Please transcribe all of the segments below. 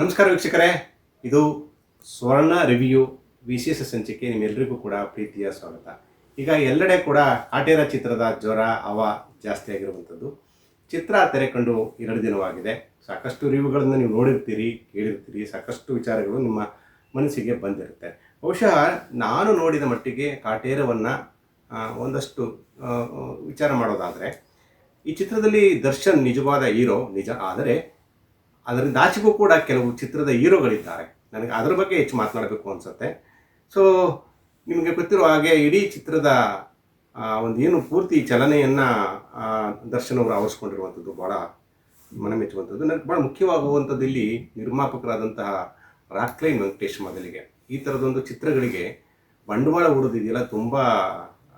ನಮಸ್ಕಾರ ವೀಕ್ಷಕರೇ. ಇದು ಸ್ವರ್ಣ ರಿವ್ಯೂ ವಿಶೇಷ ಸಂಚಿಕೆ ನಿಮ್ಮೆಲ್ಲರಿಗೂ ಕೂಡ ಪ್ರೀತಿಯ ಸ್ವಾಗತ. ಈಗ ಎಲ್ಲೆಡೆ ಕೂಡ ಕಾಟೇರ ಚಿತ್ರದ ಜ್ವರ, ಅವ ಜಾಸ್ತಿ ಆಗಿರುವಂಥದ್ದು. ಚಿತ್ರ ತೆರೆ ಕಂಡು ಎರಡು ದಿನವಾಗಿದೆ. ಸಾಕಷ್ಟು ರಿವ್ಯೂಗಳನ್ನು ನೀವು ನೋಡಿರ್ತೀರಿ, ಕೇಳಿರ್ತೀರಿ, ಸಾಕಷ್ಟು ವಿಚಾರಗಳು ನಿಮ್ಮ ಮನಸ್ಸಿಗೆ ಬಂದಿರುತ್ತೆ. ಬಹುಶಃ ನಾನು ನೋಡಿದ ಮಟ್ಟಿಗೆ ಕಾಟೇರವನ್ನು ಒಂದಷ್ಟು ವಿಚಾರ ಮಾಡೋದಾದರೆ, ಈ ಚಿತ್ರದಲ್ಲಿ ದರ್ಶನ್ ನಿಜವಾದ ಹೀರೋ, ನಿಜ, ಆದರೆ ಅದರಿಂದ ಆಚೆಗೂ ಕೂಡ ಕೆಲವು ಚಿತ್ರದ ಹೀರೋಗಳಿದ್ದಾರೆ. ನನಗೆ ಅದರ ಬಗ್ಗೆ ಹೆಚ್ಚು ಮಾತನಾಡಬೇಕು ಅನಿಸುತ್ತೆ. ಸೊ ನಿಮಗೆ ಗೊತ್ತಿರೋ ಹಾಗೆ ಇಡೀ ಚಿತ್ರದ ಒಂದು ಏನು ಪೂರ್ತಿ ಚಲನೆಯನ್ನು ದರ್ಶನ್ ಅವರು ಆವರಿಸ್ಕೊಂಡಿರುವಂಥದ್ದು ಭಾಳ ಮನಮೆಚ್ಚುವಂಥದ್ದು. ನನಗೆ ಭಾಳ ಮುಖ್ಯವಾಗುವಂಥದ್ದು ಇಲ್ಲಿ ನಿರ್ಮಾಪಕರಾದಂತಹ ರಾಕ್ಲೈನ್ ವೆಂಕಟೇಶ್ ಮೊದಲಿಗೆ ಈ ಥರದೊಂದು ಚಿತ್ರಗಳಿಗೆ ಬಂಡವಾಳ ಹೂಡೋದಿದೆಯಲ್ಲ, ತುಂಬ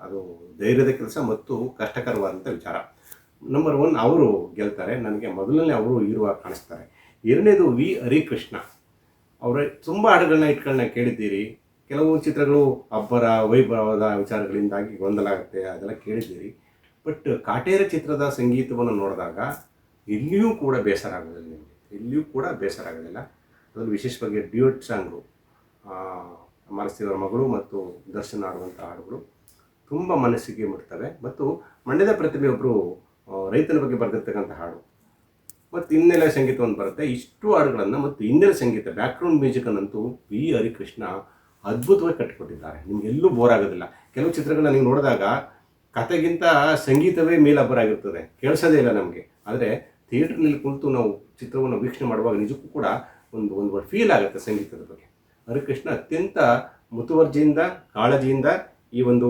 ಅದು ಧೈರ್ಯದ ಕೆಲಸ ಮತ್ತು ಕಷ್ಟಕರವಾದಂಥ ವಿಚಾರ. ನಂಬರ್ ಒನ್ ಅವರು ಗೆಲ್ತಾರೆ. ನನಗೆ ಮೊದಲನೇ ಅವರು ಹೀರುವ ಕಾಣಿಸ್ತಾರೆ. ಎರಡನೇದು ವಿ ಹರಿಕೃಷ್ಣ. ಅವರ ತುಂಬ ಹಾಡುಗಳನ್ನ ಇಟ್ಗಳನ್ನ ಕೇಳಿದ್ದೀರಿ. ಕೆಲವು ಚಿತ್ರಗಳು ಅಬ್ಬರ, ವೈಭವದ ವಿಚಾರಗಳಿಂದಾಗಿ ಗೊಂದಲ ಆಗುತ್ತೆ ಅದೆಲ್ಲ ಕೇಳಿದ್ದೀರಿ. ಬಟ್ ಕಾಟೇರ ಚಿತ್ರದ ಸಂಗೀತವನ್ನು ನೋಡಿದಾಗ ಎಲ್ಲಿಯೂ ಕೂಡ ಬೇಸರ ಆಗೋದಿಲ್ಲ ನಿಮಗೆ. ಎಲ್ಲಿಯೂ ಕೂಡ ಬೇಸರ ಆಗೋದಿಲ್ಲ. ಅದರಲ್ಲಿ ವಿಶೇಷವಾಗಿ ಡ್ಯೂಟ್ ಸಾಂಗು ಮಾನಸಿಯವರ ಮಗಳು ಮತ್ತು ದರ್ಶನ ಆಡುವಂಥ ಹಾಡುಗಳು ತುಂಬ ಮನಸ್ಸಿಗೆ ಮುಟ್ತವೆ. ಮತ್ತು ಮಂಡ್ಯದ ಪ್ರತಿಭೆ ಒಬ್ಬರು ರೈತನ ಬಗ್ಗೆ ಬರೆದಿರ್ತಕ್ಕಂಥ ಹಾಡು. ಮತ್ತು ಹಿನ್ನೆಲೆ ಸಂಗೀತ ಬರುತ್ತೆ. ಇಷ್ಟು ಹಾಡುಗಳನ್ನು ಮತ್ತು ಹಿನ್ನೆಲೆ ಸಂಗೀತ ಬ್ಯಾಕ್ಗ್ರೌಂಡ್ ಮ್ಯೂಸಿಕನ್ನಂತೂ ವಿ. ಹರಿಕೃಷ್ಣ ಅದ್ಭುತವಾಗಿ ಕಟ್ಟಿಕೊಟ್ಟಿದ್ದಾರೆ. ನಿಮ್ಗೆ ಎಲ್ಲೂ ಬೋರ್ ಆಗೋದಿಲ್ಲ. ಕೆಲವು ಚಿತ್ರಗಳನ್ನ ನೀವು ನೋಡಿದಾಗ ಕತೆಗಿಂತ ಸಂಗೀತವೇ ಮೇಲಬ್ಬರಾಗಿರ್ತದೆ ಕೇಳಿಸೋದೇ ಇಲ್ಲ ನಮಗೆ. ಆದರೆ ಥಿಯೇಟ್ರ್ನಲ್ಲಿ ಕುಳಿತು ನಾವು ಚಿತ್ರವನ್ನು ವೀಕ್ಷಣೆ ಮಾಡುವಾಗ ನಿಜಕ್ಕೂ ಕೂಡ ಒಂದು ಒಂದು ಫೀಲ್ ಆಗುತ್ತೆ ಸಂಗೀತದ ಬಗ್ಗೆ. ಹರಿಕೃಷ್ಣ ಅತ್ಯಂತ ಮುತುವರ್ಜಿಯಿಂದ, ಕಾಳಜಿಯಿಂದ ಈ ಒಂದು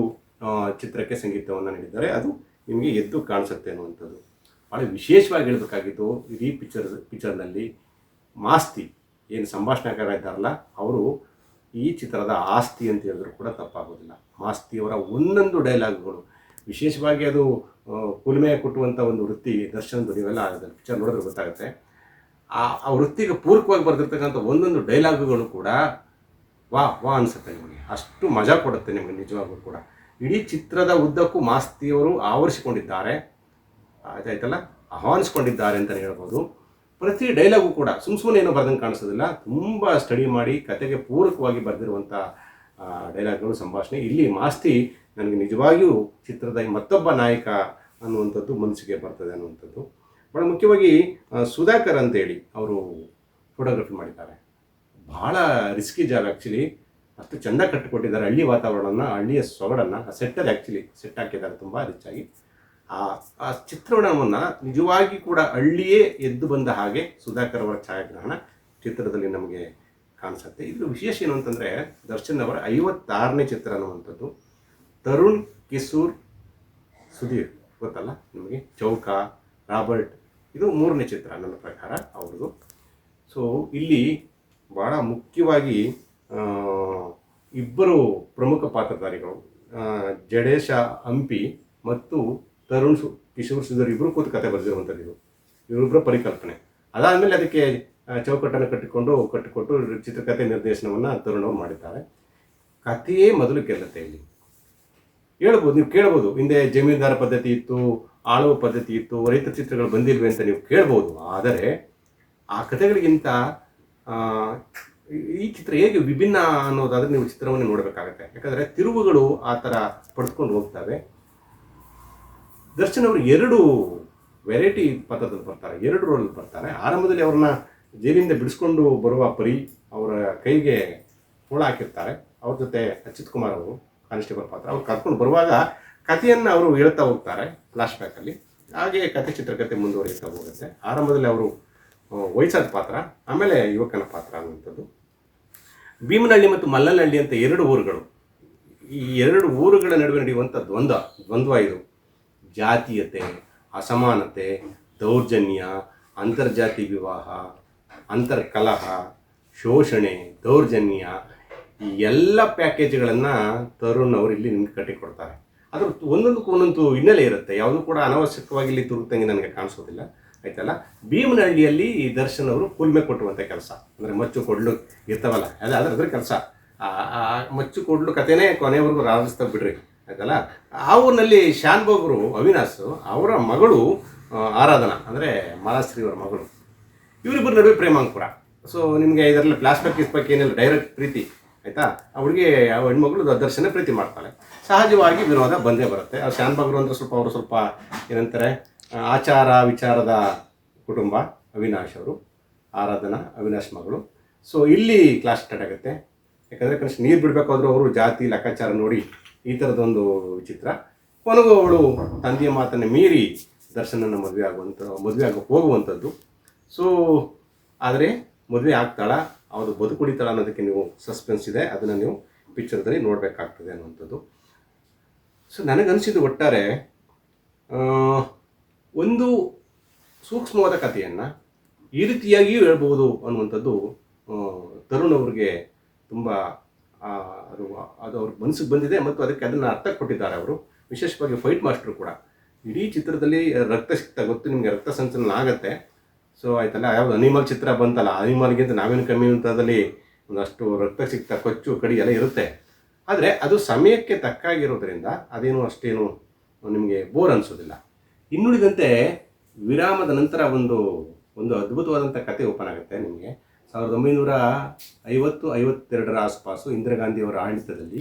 ಚಿತ್ರಕ್ಕೆ ಸಂಗೀತವನ್ನು ನೀಡಿದ್ದಾರೆ. ಅದು ನಿಮಗೆ ಎದ್ದು ಕಾಣಿಸುತ್ತೆ ಅನ್ನುವಂಥದ್ದು. ಭಾಳ ವಿಶೇಷವಾಗಿ ಹೇಳಬೇಕಾಗಿತ್ತು ಇಡೀ ಪಿಕ್ಚರ್ ಪಿಕ್ಚರ್ನಲ್ಲಿ ಮಾಸ್ತಿ ಏನು ಸಂಭಾಷಣೆಕಾರ ಇದ್ದಾರಲ್ಲ ಅವರು ಈ ಚಿತ್ರದ ಆಸ್ತಿ ಅಂತ ಹೇಳಿದ್ರು ಕೂಡ ತಪ್ಪಾಗೋದಿಲ್ಲ. ಮಾಸ್ತಿಯವರ ಒಂದೊಂದು ಡೈಲಾಗ್ಗಳು, ವಿಶೇಷವಾಗಿ ಅದು ಕುಲುಮೆಯ ಕುಲುಮೆ ಕೊಟ್ಟುವಂಥ ಒಂದು ವೃತ್ತಿ, ದರ್ಶನ ನೀವೆಲ್ಲ ಅದನ್ನು ಪಿಕ್ಚರ್ ನೋಡಿದ್ರೆ ಗೊತ್ತಾಗುತ್ತೆ. ಆ ಆ ವೃತ್ತಿಗೆ ಪೂರಕವಾಗಿ ಬರೆದಿರ್ತಕ್ಕಂಥ ಒಂದೊಂದು ಡೈಲಾಗ್ಗಳು ಕೂಡ ವಾ ವಾ ಅನಿಸುತ್ತೆ ನಿಮಗೆ. ಅಷ್ಟು ಮಜಾ ಕೊಡುತ್ತೆ ನಿಮಗೆ ನಿಜವಾಗ್ಲೂ ಕೂಡ. ಇಡೀ ಚಿತ್ರದ ಉದ್ದಕ್ಕೂ ಮಾಸ್ತಿಯವರು ಆವರಿಸಿಕೊಂಡಿದ್ದಾರೆ. ಆಯ್ತಾಯ್ತಲ್ಲ? ಆಹ್ವಾನಿಸ್ಕೊಂಡಿದ್ದಾರೆ ಅಂತಲೇ ಹೇಳ್ಬೋದು. ಪ್ರತಿ ಡೈಲಾಗು ಕೂಡ ಸುಮ್ ಸುಮ್ಮನೆ ಏನೋ ಬರ್ದಂಗೆ ಕಾಣಿಸೋದಿಲ್ಲ. ತುಂಬ ಸ್ಟಡಿ ಮಾಡಿ, ಕತೆಗೆ ಪೂರಕವಾಗಿ ಬರೆದಿರುವಂಥ ಡೈಲಾಗ್ಗಳು ಸಂಭಾಷಣೆ. ಇಲ್ಲಿ ಮಾಸ್ತಿ ನನಗೆ ನಿಜವಾಗಿಯೂ ಚಿತ್ರದ ಮತ್ತೊಬ್ಬ ನಾಯಕ ಅನ್ನುವಂಥದ್ದು ಮನಸ್ಸಿಗೆ ಬರ್ತದೆ ಅನ್ನುವಂಥದ್ದು. ಬಹಳ ಮುಖ್ಯವಾಗಿ ಸುಧಾಕರ್ ಅಂತೇಳಿ ಅವರು ಫೋಟೋಗ್ರಫಿ ಮಾಡಿದ್ದಾರೆ. ಭಾಳ ರಿಸ್ಕಿ ಜಾಗ ಆ್ಯಕ್ಚುಲಿ ಅಷ್ಟು ಚೆಂದ ಕಟ್ಟಿಕೊಟ್ಟಿದ್ದಾರೆ ಹಳ್ಳಿ ವಾತಾವರಣನ, ಹಳ್ಳಿಯ ಸೊಗಡನ್ನು ಸೆಟ್ಟಲ್ಲಿ ಆ್ಯಕ್ಚುಲಿ ಸೆಟ್ ಹಾಕಿದ್ದಾರೆ, ತುಂಬ ರಿಚಾಗಿ ಆ ಆ ಚಿತ್ರಣವನ್ನು ನಿಜವಾಗಿ ಕೂಡ ಹಳ್ಳಿಯೇ ಎದ್ದು ಬಂದ ಹಾಗೆ ಸುಧಾಕರ್ ಅವರ ಛಾಯಾಗ್ರಹಣ ಚಿತ್ರದಲ್ಲಿ ನಮಗೆ ಕಾಣಿಸುತ್ತೆ. ಇದು ವಿಶೇಷ ಏನು ಅಂತಂದರೆ ದರ್ಶನ್ ಅವರ ಐವತ್ತಾರನೇ ಚಿತ್ರ ಅನ್ನುವಂಥದ್ದು. ತರುಣ್ ಕಿಸೂರ್ ಸುಧೀರ್ ಗೊತ್ತಲ್ಲ ನಿಮಗೆ? ಚೌಕ, ರಾಬರ್ಟ್, ಇದು ಮೂರನೇ ಚಿತ್ರ ನನ್ನ ಪ್ರಕಾರ ಅವ್ರದ್ದು. ಸೊ ಇಲ್ಲಿ ಭಾಳ ಮುಖ್ಯವಾಗಿ ಇಬ್ಬರು ಪ್ರಮುಖ ಪಾತ್ರಧಾರಿಗಳು ಜಡೇಶ, ಹಂಪಿ ಮತ್ತು ತರುಣ್ ಕಿಶೋರ್ ಸುಧರ್ ಇಬ್ಬರು ಕೂತು ಕತೆ ಬರೆದಿರುವಂಥದ್ದು ಇದು. ಇವರಿಬ್ಬರ ಪರಿಕಲ್ಪನೆ. ಅದಾದಮೇಲೆ ಅದಕ್ಕೆ ಚೌಕಟ್ಟನ್ನು ಕಟ್ಟಿಕೊಂಡು ಕಟ್ಟಿಕೊಟ್ಟು ಚಿತ್ರಕಥೆ ನಿರ್ದೇಶನವನ್ನು ತರುಣ್ ಅವರು ಮಾಡಿದ್ದಾರೆ. ಕಥೆಯೇ ಮೊದಲು ಗೆಲ್ಲುತ್ತೆ ಇಲ್ಲಿ. ಹೇಳ್ಬೋದು, ನೀವು ಕೇಳ್ಬೋದು. ಹಿಂದೆ ಜಮೀನ್ದಾರ ಪದ್ಧತಿ ಇತ್ತು, ಆಳುವ ಪದ್ಧತಿ ಇತ್ತು, ರೈತ ಚಿತ್ರಗಳು ಬಂದಿಲ್ವೇ ಅಂತ ನೀವು ಕೇಳ್ಬೋದು. ಆದರೆ ಆ ಕಥೆಗಳಿಗಿಂತ ಈ ಚಿತ್ರ ಹೇಗೆ ವಿಭಿನ್ನ ಅನ್ನೋದಾದ್ರೆ ನೀವು ಚಿತ್ರವನ್ನು ನೋಡಬೇಕಾಗತ್ತೆ. ಯಾಕಂದರೆ ತಿರುವುಗಳು ಆ ಥರ ಪಡೆದುಕೊಂಡು ಹೋಗ್ತವೆ. ದರ್ಶನ್ ಅವರು ಎರಡು ವೆರೈಟಿ ಪಾತ್ರದಲ್ಲಿ ಬರ್ತಾರೆ, ಎರಡು ರೋಲ್ ಬರ್ತಾರೆ. ಆರಂಭದಲ್ಲಿ ಅವ್ರನ್ನ ಜೈಲಿಂದ ಬಿಡಿಸ್ಕೊಂಡು ಬರುವ ಪರಿ ಅವರ ಕೈಗೆ ಹುಳ ಹಾಕಿರ್ತಾರೆ. ಅವ್ರ ಜೊತೆ ಅಚ್ಯುತ್ ಕುಮಾರ್ ಅವರು, ಕಾನ್ಸ್ಟೇಬಲ್ ಪಾತ್ರ. ಅವ್ರು ಕರ್ಕೊಂಡು ಬರುವಾಗ ಕಥೆಯನ್ನು ಅವರು ಹೇಳ್ತಾ ಹೋಗ್ತಾರೆ ಫ್ಲಾಶ್ ಬ್ಯಾಕಲ್ಲಿ ಹಾಗೆ ಕತೆ ಚಿತ್ರಕಥೆ ಮುಂದುವರಿಯುತ್ತಾ ಹೋಗುತ್ತೆ. ಆರಂಭದಲ್ಲಿ ಅವರು ವಯಸ್ಸಾದ ಪಾತ್ರ, ಆಮೇಲೆ ಯುವಕನ ಪಾತ್ರ ಅನ್ನುವಂಥದ್ದು. ಭೀಮನಹಳ್ಳಿ ಮತ್ತು ಮಲ್ಲನಹಳ್ಳಿ ಅಂತ ಎರಡು ಊರುಗಳು. ಈ ಎರಡು ಊರುಗಳ ನಡುವೆ ನಡೆಯುವಂಥ ದ್ವಂದ್ವ ದ್ವಂದ್ವ ಇದು. ಜಾತೀಯತೆ, ಅಸಮಾನತೆ, ದೌರ್ಜನ್ಯ, ಅಂತರ್ಜಾತಿ ವಿವಾಹ, ಅಂತರ್ಕಲಹ, ಶೋಷಣೆ, ದೌರ್ಜನ್ಯ ಈ ಎಲ್ಲ ಪ್ಯಾಕೇಜ್ಗಳನ್ನು ತರುಣ್ ಅವರು ಇಲ್ಲಿ ನಿಮ್ಗೆ ಕಟ್ಟಿಕೊಡ್ತಾರೆ. ಅದ್ರ ಒಂದೊಂದಕ್ಕೂ ಒಂದೊಂದು ಹಿನ್ನೆಲೆ ಇರುತ್ತೆ. ಯಾವುದೂ ಕೂಡ ಅನವಶ್ಯಕವಾಗಿ ಇಲ್ಲಿ ತುರುಕ್ತಂಗೆ ನನಗೆ ಕಾಣಿಸೋದಿಲ್ಲ. ಆಯ್ತಲ್ಲ? ಭೀಮನಹಳ್ಳಿಯಲ್ಲಿ ಈ ದರ್ಶನ್ ಅವರು ಕುಲ್ಮೆ ಕೊಟ್ಟುವಂಥ ಕೆಲಸ. ಅಂದರೆ ಮಚ್ಚು ಕೊಡ್ಲು ಇರ್ತವಲ್ಲ, ಅದೇ ಅದ್ರ ಅದ್ರ ಕೆಲಸ. ಆ ಮಚ್ಚು ಕೊಡ್ಲು ಕಥೆನೇ ಕೊನೆವರೆಗೂ ರಾಜಿಸ್ತಾ ಬಿಡ್ರಿ. ಆಯ್ತಲ್ಲ? ಆ ಊರಿನಲ್ಲಿ ಶಾನ್ಭೋಗ್ರು ಅವಿನಾಶ್ ಅವರ ಮಗಳು ಆ, ಆರಾಧನಾ ಅಂದರೆ ಮಾಲಾಶ್ರೀ ಅವರ ಮಗಳು. ಇವರಿಬ್ಬರ ನಡುವೆ ಪ್ರೇಮಾಂಕುರ. ಸೊ ನಿಮಗೆ ಇದರಲ್ಲಿ ಪ್ಲಾಸ್ಟಿಕ್ ಇಸ್ಪಕ್ ಏನಿಲ್ಲ ಡೈರೆಕ್ಟ್ ಪ್ರೀತಿ ಆಯ್ತಾ? ಆ ಹುಡುಗಿ ಆ ಹೆಣ್ಮಗಳು ದರ್ಶನ ಪ್ರೀತಿ ಮಾಡ್ತಾಳೆ. ಸಹಜವಾಗಿ ವಿರೋಧ ಬಂದೇ ಬರುತ್ತೆ. ಅವ್ರು ಶಾನ್ಭಾಗ್ರು ಅಂದರೆ ಸ್ವಲ್ಪ ಅವರು ಸ್ವಲ್ಪ ಏನಂತಾರೆ ಆಚಾರ ವಿಚಾರದ ಕುಟುಂಬ ಅವಿನಾಶ್ ಅವರು ಆರಾಧನಾ ಅವಿನಾಶ್ ಮಗಳು. ಸೊ ಇಲ್ಲಿ ಕ್ಲಾಸ್ ಸ್ಟಾರ್ಟ್ ಆಗುತ್ತೆ. ಯಾಕಂದರೆ ಕನಿಷ್ಠ ನೀರು ಬಿಡಬೇಕಾದ್ರೂ ಅವರು ಜಾತಿ ಲೆಕ್ಕಾಚಾರ ನೋಡಿ ಈ ಥರದೊಂದು ವಿಚಿತ್ರ. ಕೊನೆಗೂ ಅವಳು ತಂದೆಯ ಮಾತನ್ನು ಮೀರಿ ದರ್ಶನನ ಮದುವೆ ಆಗುವಂಥ ಮದುವೆ ಆಗ ಹೋಗುವಂಥದ್ದು ಸೊ ಆದರೆ ಮದುವೆ ಆಗ್ತಾಳ ಅವರು ಬದುಕುಳಿತಾಳ ಅನ್ನೋದಕ್ಕೆ ನೀವು ಸಸ್ಪೆನ್ಸ್ ಇದೆ. ಅದನ್ನು ನೀವು ಪಿಕ್ಚರ್ದಲ್ಲಿ ನೋಡಬೇಕಾಗ್ತದೆ ಅನ್ನುವಂಥದ್ದು. ಸೊ ನನಗನ್ಸಿದ್ದು ಒಟ್ಟಾರೆ ಒಂದು ಸೂಕ್ಷ್ಮವಾದ ಕಥೆಯನ್ನು ಈ ರೀತಿಯಾಗಿಯೂ ಹೇಳ್ಬೋದು ಅನ್ನುವಂಥದ್ದು ತರುಣ್ ಅವ್ರಿಗೆ ತುಂಬ ಅದು ಅದು ಅವ್ರ ಮನಸ್ಸಿಗೆ ಬಂದಿದೆ ಮತ್ತು ಅದಕ್ಕೆ ಅದನ್ನು ಅರ್ಥ ಕೊಟ್ಟಿದ್ದಾರೆ ಅವರು. ವಿಶೇಷವಾಗಿ ಫೈಟ್ ಮಾಸ್ಟರ್ ಕೂಡ. ಇಡೀ ಚಿತ್ರದಲ್ಲಿ ರಕ್ತ ಸಿಕ್ತ, ಗೊತ್ತು ನಿಮಗೆ ರಕ್ತ ಸಂಚಲನ ಆಗುತ್ತೆ. ಸೊ ಆಯ್ತಲ್ಲ, ಯಾವ್ದು ಅನಿಮಲ್ ಚಿತ್ರ ಬಂತಲ್ಲ ಅನಿಮಲ್ಗಿಂತ ನಾವೇನು ಕಮ್ಮಿ ಅಂತದಲ್ಲಿ ಒಂದಷ್ಟು ರಕ್ತ ಸಿಕ್ತ, ಕೊಚ್ಚು, ಕಡಿ ಎಲ್ಲ ಇರುತ್ತೆ. ಆದರೆ ಅದು ಸಮಯಕ್ಕೆ ತಕ್ಕಾಗಿರೋದ್ರಿಂದ ಅದೇನು ಅಷ್ಟೇನು ನಿಮಗೆ ಬೋರ್ ಅನಿಸೋದಿಲ್ಲ. ಇನ್ನುಳಿದಂತೆ ವಿರಾಮದ ನಂತರ ಒಂದು ಒಂದು ಅದ್ಭುತವಾದಂಥ ಕತೆ ಓಪನ್ ಆಗುತ್ತೆ ನಿಮಗೆ. ಸಾವಿರದ ಒಂಬೈನೂರ ಐವತ್ತು ಐವತ್ತೆರಡರ ಆಸುಪಾಸು ಇಂದಿರಾ ಗಾಂಧಿಯವರ ಆಡಳಿತದಲ್ಲಿ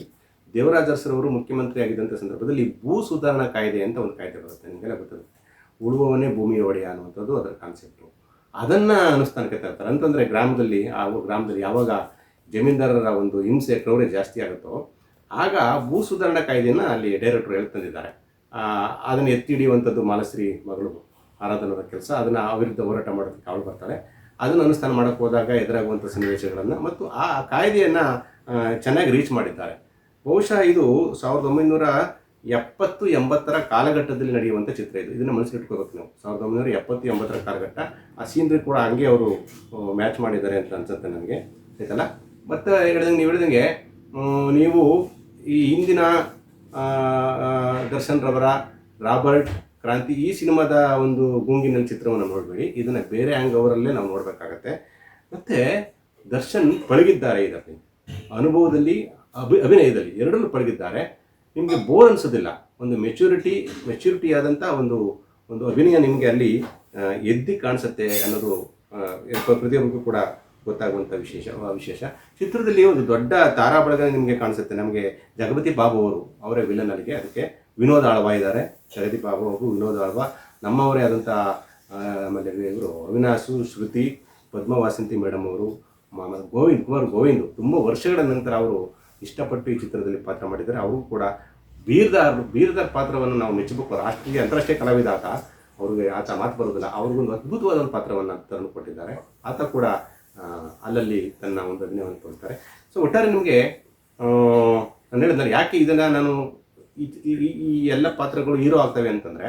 ದೇವರಾಜ ಅರಸರವರು ಮುಖ್ಯಮಂತ್ರಿ ಆಗಿದ್ದಂಥ ಸಂದರ್ಭದಲ್ಲಿ ಭೂ ಸುಧಾರಣಾ ಕಾಯ್ದೆ ಅಂತ ಒಂದು ಕಾಯ್ದೆ ಬರುತ್ತೆ, ನಿಮಗೆಲ್ಲ ಗೊತ್ತದೆ. ಉಳುವವನೇ ಭೂಮಿಯ ಒಡೆಯ ಅನ್ನುವಂಥದ್ದು ಅದರ ಕಾನ್ಸೆಪ್ಟು ಅದನ್ನು ಅನುಷ್ಠಾನಕ್ಕೆ ತರ್ತಾರೆ. ಅಂತಂದರೆ ಗ್ರಾಮದಲ್ಲಿ, ಆ ಗ್ರಾಮದಲ್ಲಿ ಯಾವಾಗ ಜಮೀನ್ದಾರರ ಒಂದು ಹಿಂಸೆ, ಕ್ರೌರ್ಯ ಜಾಸ್ತಿ ಆಗುತ್ತೋ, ಆಗ ಭೂ ಸುಧಾರಣಾ ಕಾಯ್ದೆಯನ್ನು ಅಲ್ಲಿ ಡೈರೆಕ್ಟರ್ ಹೇಳ್ತಂದಿದ್ದಾರೆ ಅದನ್ನು ಎತ್ತಿ ಹಿಡಿಯುವಂಥದ್ದು ಮಾಲಶ್ರೀ ಮಗಳು ಆರಾಧನದ ಕೆಲಸ. ಅದನ್ನು ಆ ವಿರುದ್ಧ ಹೋರಾಟ ಮಾಡೋದಕ್ಕೆ ಅವಳು ಬರ್ತಾಳೆ. ಅದನ್ನು ಅನುಷ್ಠಾನ ಮಾಡೋಕ್ಕೆ ಹೋದಾಗ ಎದುರಾಗುವಂಥ ಸನ್ನಿವೇಶಗಳನ್ನು ಮತ್ತು ಆ ಕಾಯ್ದೆಯನ್ನು ಚೆನ್ನಾಗಿ ರೀಚ್ ಮಾಡಿದ್ದಾರೆ. ಬಹುಶಃ ಇದು ಸಾವಿರದ ಒಂಬೈನೂರ ಎಪ್ಪತ್ತು ಎಂಬತ್ತರ ಕಾಲಘಟ್ಟದಲ್ಲಿ ನಡೆಯುವಂಥ ಚಿತ್ರ ಇದು. ಇದನ್ನು ಮನಸ್ಸಿಟ್ಕೋಬೇಕು ನಾವು. ಸಾವಿರದ ಒಂಬೈನೂರ ಎಪ್ಪತ್ತು ಎಂಬತ್ತರ ಕಾಲಘಟ್ಟ. ಆ ಸೀನ್ರಿ ಕೂಡ ಹಂಗೆ ಅವರು ಮ್ಯಾಚ್ ಮಾಡಿದ್ದಾರೆ ಅಂತ ಅನ್ಸುತ್ತೆ ನನಗೆ. ಆಯ್ತಲ್ಲ? ಮತ್ತು ಹೇಳ್ದಂಗೆ, ನೀವು ಹೇಳ್ದಂಗೆ ನೀವು ಈ ಹಿಂದಿನ ದರ್ಶನ್ ರವರ, ರಾಬರ್ಟ್ ಕ್ರಾಂತಿ ಈ ಸಿನಿಮಾದ ಒಂದು ಗುಂಗಿನ ಚಿತ್ರವನ್ನು ನೋಡಬೇಡಿ. ಇದನ್ನು ಬೇರೆ ಆ್ಯಂಗ್ ಅವರಲ್ಲೇ ನಾವು ನೋಡಬೇಕಾಗತ್ತೆ. ಮತ್ತು ದರ್ಶನ್ ಪಳಗಿದ್ದಾರೆ ಇದರಲ್ಲಿ. ಅನುಭವದಲ್ಲಿ, ಅಭಿ, ಅಭಿನಯದಲ್ಲಿ ಎರಡರಲ್ಲೂ ಪಳಗಿದ್ದಾರೆ. ನಿಮಗೆ ಬೋರ್ ಅನಿಸೋದಿಲ್ಲ. ಒಂದು ಮೆಚುರಿಟಿ ಮೆಚುರಿಟಿ ಆದಂಥ ಒಂದು ಒಂದು ಅಭಿನಯ ನಿಮಗೆ ಅಲ್ಲಿ ಎದ್ದಿ ಕಾಣಿಸುತ್ತೆ ಅನ್ನೋದು ಪ್ರತಿಯೊಬ್ಬರಿಗೂ ಕೂಡ ಗೊತ್ತಾಗುವಂಥ ವಿಶೇಷ ವಿಶೇಷ. ಚಿತ್ರದಲ್ಲಿ ಒಂದು ದೊಡ್ಡ ತಾರಾ ಬಳಗ ನಿಮಗೆ ಕಾಣಿಸುತ್ತೆ. ನಮಗೆ ಜಗಪತಿ ಬಾಬು ಅವರು, ಅವರೇ ವಿಲನ್ ಅಲ್ಲಿಗೆ. ಅದಕ್ಕೆ ವಿನೋದ್ ಆಳ್ವ ಇದ್ದಾರೆ. ಜಗದೀಪ್ ಬಾಬು ಅವರು, ವಿನೋದ್ ಆಳ್ವ. ನಮ್ಮವರೇ ಆದಂಥ ಆಮೇಲೆ ಇವರು ಅವಿನಾಶು, ಶ್ರುತಿ ಪದ್ಮವಾಸಂತಿ ಮೇಡಮ್ ಅವರು ಆಮೇಲೆ ಗೋವಿಂದ್, ಕುಮಾರ್ ಗೋವಿಂದ್ ತುಂಬ ವರ್ಷಗಳ ನಂತರ ಅವರು ಇಷ್ಟಪಟ್ಟು ಈ ಚಿತ್ರದಲ್ಲಿ ಪಾತ್ರ ಮಾಡಿದ್ದಾರೆ. ಅವರು ಕೂಡ ಬೀರ್ದಾರ್ ಬೀರ್ದಾರ್ ಪಾತ್ರವನ್ನು ನಾವು ಮೆಚ್ಚಬೇಕು. ರಾಷ್ಟ್ರೀಯ ಅಂತಾರಾಷ್ಟ್ರೀಯ ಕಲಾವಿದ ಆತ ಅವ್ರಿಗೆ ಆತ ಮಾತು ಬರೋದಿಲ್ಲ. ಅವ್ರಿಗೊಂದು ಅದ್ಭುತವಾದ ಒಂದು ಪಾತ್ರವನ್ನು ತಂದು ಕೊಟ್ಟಿದ್ದಾರೆ. ಆತ ಕೂಡ ಅಲ್ಲಲ್ಲಿ ತನ್ನ ಒಂದು ಅಭಿನಯವನ್ನು ತೋರಿಸ್ತಾರೆ. ಸೊ ಒಟ್ಟಾರೆ ನಿಮಗೆ ನಾನು ಹೇಳಿದ್ರೆ ಯಾಕೆ ಇದನ್ನು ನಾನು ಈ ಎಲ್ಲ ಪಾತ್ರಗಳು ಹೀರೋ ಆಗ್ತವೆ ಅಂತಂದರೆ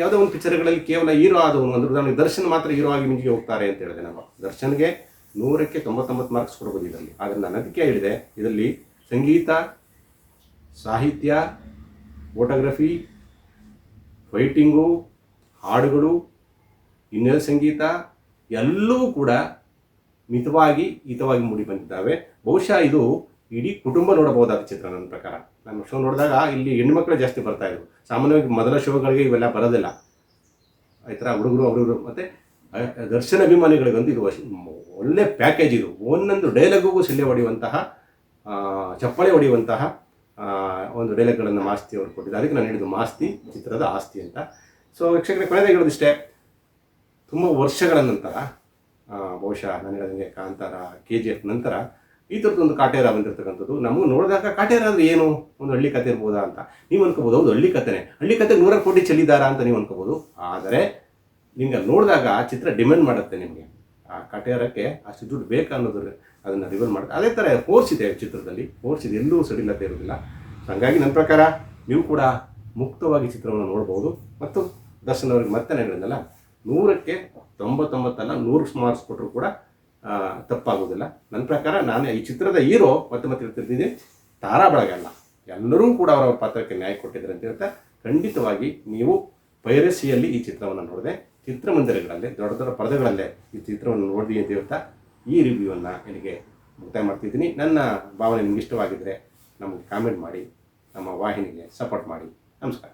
ಯಾವುದೋ ಒಂದು ಪಿಕ್ಚರ್ಗಳಲ್ಲಿ ಕೇವಲ ಹೀರೋ ಆದವನು ಅಂದ್ರೆ ಉದಾಹರಣೆ, ದರ್ಶನ್ ಮಾತ್ರ ಹೀರೋ ಆಗಿ ಮಿಂಚಿಗೆ ಹೋಗ್ತಾರೆ ಅಂತ ಹೇಳಿದೆ ನಾವು ದರ್ಶನ್ಗೆ ನೂರಕ್ಕೆ ತೊಂಬತ್ತೊಂಬತ್ತು ಮಾರ್ಕ್ಸ್ ಕೊಡ್ಬೋದು ಇದರಲ್ಲಿ. ಆದರೆ ನಾನು ಅದಕ್ಕೆ ಹೇಳಿದೆ, ಇದರಲ್ಲಿ ಸಂಗೀತ, ಸಾಹಿತ್ಯ, ಫೋಟೋಗ್ರಫಿ, ಫೈಟಿಂಗು, ಹಾಡುಗಳು ಇನ್ನೇನು ಸಂಗೀತ, ಎಲ್ಲವೂ ಕೂಡ ಮಿತವಾಗಿ, ಹಿತವಾಗಿ ಮೂಡಿ ಬಂದಿದ್ದಾವೆ. ಬಹುಶಃ ಇದು ಇಡೀ ಕುಟುಂಬ ನೋಡಬಹುದಾದ ಚಿತ್ರ ನನ್ನ ಪ್ರಕಾರ. ನಾನು ಶೋ ನೋಡಿದಾಗ ಇಲ್ಲಿ ಹೆಣ್ಮಕ್ಳು ಜಾಸ್ತಿ ಬರ್ತಾ ಇದ್ರು. ಸಾಮಾನ್ಯವಾಗಿ ಮೊದಲ ಶೋಗಳಿಗೆ ಇವೆಲ್ಲ ಬರೋದಿಲ್ಲ. ಆಯ್ತಾ ಹುಡುಗರು ಹುಡುಗರು ಮತ್ತು ದರ್ಶನ ಅಭಿಮಾನಿಗಳಿಗಂತೂ ಇದು ಒಳ್ಳೆ ಪ್ಯಾಕೇಜ್ ಇದು. ಒಂದೊಂದು ಡೈಲಾಗಿಗೂ ಸಿಲ್ಲೆ ಹೊಡೆಯುವಂತಹ ಚಪ್ಪಳೆ ಹೊಡೆಯುವಂತಹ ಒಂದು ಡೈಲಾಗ್ಗಳನ್ನು ಮಾಸ್ತಿ ಅವರು ಕೊಟ್ಟಿದ್ದಾರೆ. ಅದಕ್ಕೆ ನಾನು ಹೇಳಿದ್ದು ಮಾಸ್ತಿ, ಚಿತ್ರದ ಆಸ್ತಿ ಅಂತ. ಸೊ ವೀಕ್ಷಕರೇ ಕೊನೆಯದಾಗಿ ಹೇಳೋದಿಷ್ಟೇ, ತುಂಬ ವರ್ಷಗಳ ನಂತರ ಬಹುಶಃ ನಾನು ಹೇಳಿದಂಗೆ ಕಾಂತಾರ ಕೆ ಜಿ ಎಫ್ ನಂತರ ಈ ಥರದ್ದೊಂದು ಕಾಟೇರ ಬಂದಿರತಕ್ಕಂಥದ್ದು, ನಮಗೆ ನೋಡಿದಾಗ ಕಾಟೇರ ಅಂದ್ರೆ ಏನು? ಒಂದು ಹಳ್ಳಿ ಕತೆ ಇರ್ಬೋದಾ ಅಂತ. ನೀವು ಅನ್ಕೋಬೋದು ಹೌದು, ಹಳ್ಳಿ ಕತೆನೆ. ಹಳ್ಳಿ ಕತೆ ನೂರಾರು ಕೋಟಿ ಚೆಲ್ಲಿದಾರಾ ಅಂತ ನೀವು ಅನ್ಕೋಬೋದು ಆದರೆ, ನಿಮ್ಗೆ ನೋಡಿದಾಗ ಆ ಚಿತ್ರ ಡಿಮ್ಯಾಂಡ್ ಮಾಡುತ್ತೆ ನಿಮಗೆ. ಆ ಕಟೇರಕ್ಕೆ ಅಷ್ಟು ದುಡ್ಡು ಬೇಕಾ ಅನ್ನೋದ್ರ ಅದನ್ನು ರಿವಲ್ ಮಾಡುತ್ತೆ. ಅದೇ ಥರ ಫೋರ್ಸ್ ಇದೆ ಚಿತ್ರದಲ್ಲಿ. ಫೋರ್ಸ್ ಇದೆ, ಎಲ್ಲೂ ಸಡಿಲತೆ ಇರೋದಿಲ್ಲ ಹಾಗಾಗಿ ನನ್ನ ಪ್ರಕಾರ ನೀವು ಕೂಡ ಮುಕ್ತವಾಗಿ ಚಿತ್ರವನ್ನು ನೋಡ್ಬೋದು. ಮತ್ತು ದರ್ಶನ್ ಅವ್ರಿಗೆ ಮತ್ತೆ ನಾನು ಹೇಳಿದ್ನಲ್ಲ ನೂರಕ್ಕೆ ತೊಂಬತ್ತೊಂಬತ್ತಲ್ಲ ನೂರು ಮಾರ್ಕ್ಸ್ ಕೊಟ್ಟರು ಕೂಡ ತಪ್ಪಾಗೋದಿಲ್ಲ ನನ್ನ ಪ್ರಕಾರ ನಾನು ಈ ಚಿತ್ರದ ಹೀರೋ ಮತ್ತೆ ಮತ್ತೆ ಹೇಳ್ತಿರ್ತೀನಿ, ತಾರಾ ಬಳಗಲ್ಲ ಎಲ್ಲರೂ ಕೂಡ ಅವರ ಪಾತ್ರಕ್ಕೆ ನ್ಯಾಯ ಕೊಟ್ಟಿದ್ದಾರೆ ಅಂತ ಹೇಳ್ತಾ, ಖಂಡಿತವಾಗಿ ನೀವು ಪೈರಸಿಯಲ್ಲಿ ಈ ಚಿತ್ರವನ್ನು ನೋಡಿದೆ ಚಿತ್ರಮಂದಿರಗಳಲ್ಲಿ, ದೊಡ್ಡ ದೊಡ್ಡ ಪರದೆಗಳಲ್ಲೇ ಈ ಚಿತ್ರವನ್ನು ನೋಡಿದಿ ಅಂತ ಹೇಳ್ತಾ, ಈ ರಿವ್ಯೂವನ್ನು ನಿನಗೆ ಮುಕ್ತಾಯ ಮಾಡ್ತಿದ್ದೀನಿ. ನನ್ನ ಭಾವನೆ ನಿಮ್ಗೆ ಇಷ್ಟವಾಗಿದ್ದರೆ ನಮಗೆ ಕಾಮೆಂಟ್ ಮಾಡಿ, ನಮ್ಮ ವಾಹಿನಿಗೆ ಸಪೋರ್ಟ್ ಮಾಡಿ. ನಮಸ್ಕಾರ.